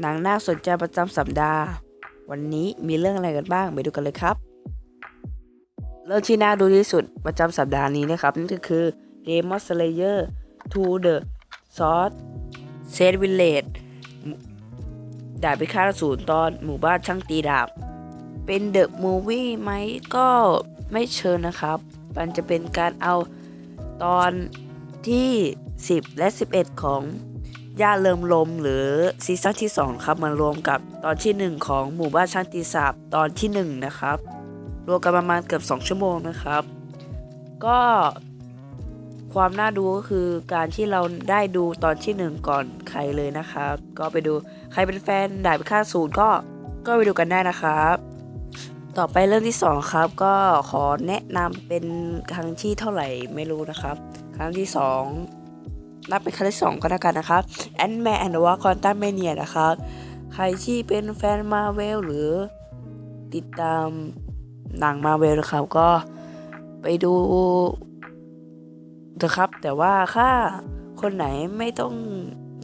หนังน่าสนใจประจำสัปดาห์ วันนี้มีเรื่องอะไรกันบ้างไปดูกันเลยครับ เรื่องที่น่าดูที่สุดประจำสัปดาห์นี้นะครับนั่นก็คือ Demon Slayer to the Sword Set Village ดาบพิฆาตอสูรตอนหมู่บ้านช่างตีดาบ เป็นเดอะมูวี่ไหมก็ไม่เชิญนะครับ มันจะเป็นการเอาตอนที่ 10 และ 11 ของ ย่าเริ่มลมหรือซีซั่นที่ 2 ครับมารวมกับตอนที่ 1 ของหมู่บ้านช่างตีสาบตอนที่ 1 นะครับ รวมกันประมาณเกือบ 2 ชั่วโมงนะครับ ก็ความน่าดูก็คือการที่เราได้ดูตอนที่ 1 ก่อนใครเลยนะครับ ก็ไปดูใครเป็นแฟนดาบพิฆาตอสูรก็ก็ไปดูกันได้นะครับ ต่อไปเรื่องที่ 2 ครับ ก็ขอแนะนำเป็นครั้งที่เท่าไหร่ไม่รู้นะครับ ครั้งที่ 2 นับเป็นครั้งที่2ก็แล้วกันนะครับแอนแมนแอนด์วาคอนตัมเมเนียนะครับ ใครที่เป็นแฟนมาเวลหรือติดตามหนังมาเวลนะครับ ก็ไปดูเถอะครับ แต่ว่าถ้าคนไหนไม่ต้อง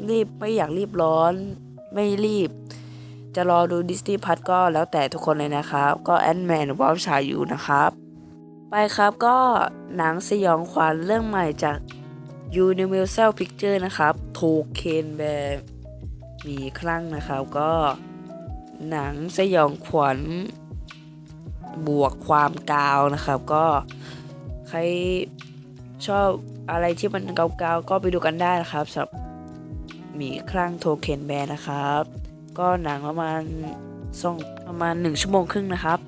รีบไม่อยากรีบร้อน ไม่รีบ จะรอดูดิสนีย์พัทก็แล้วแต่ทุกคนเลยนะครับ ก็แอนแมนวอลชายอยู่นะครับ ไปครับก็หนังสยองขวัญเรื่องใหม่จาก Universal Picture นะครับโทเคนแบร์มีครั้งนะครับก็หนังสยองขวัญบวกความกาวนะครับ ก็ใครชอบอะไรที่มันเกาๆก็ไปดูกันได้นะครับสำหรับมีครั้งโทเคนแบร์นะครับ ก็หนังประมาณสองประมาณหนึ่งชั่วโมงครึ่งนะครับ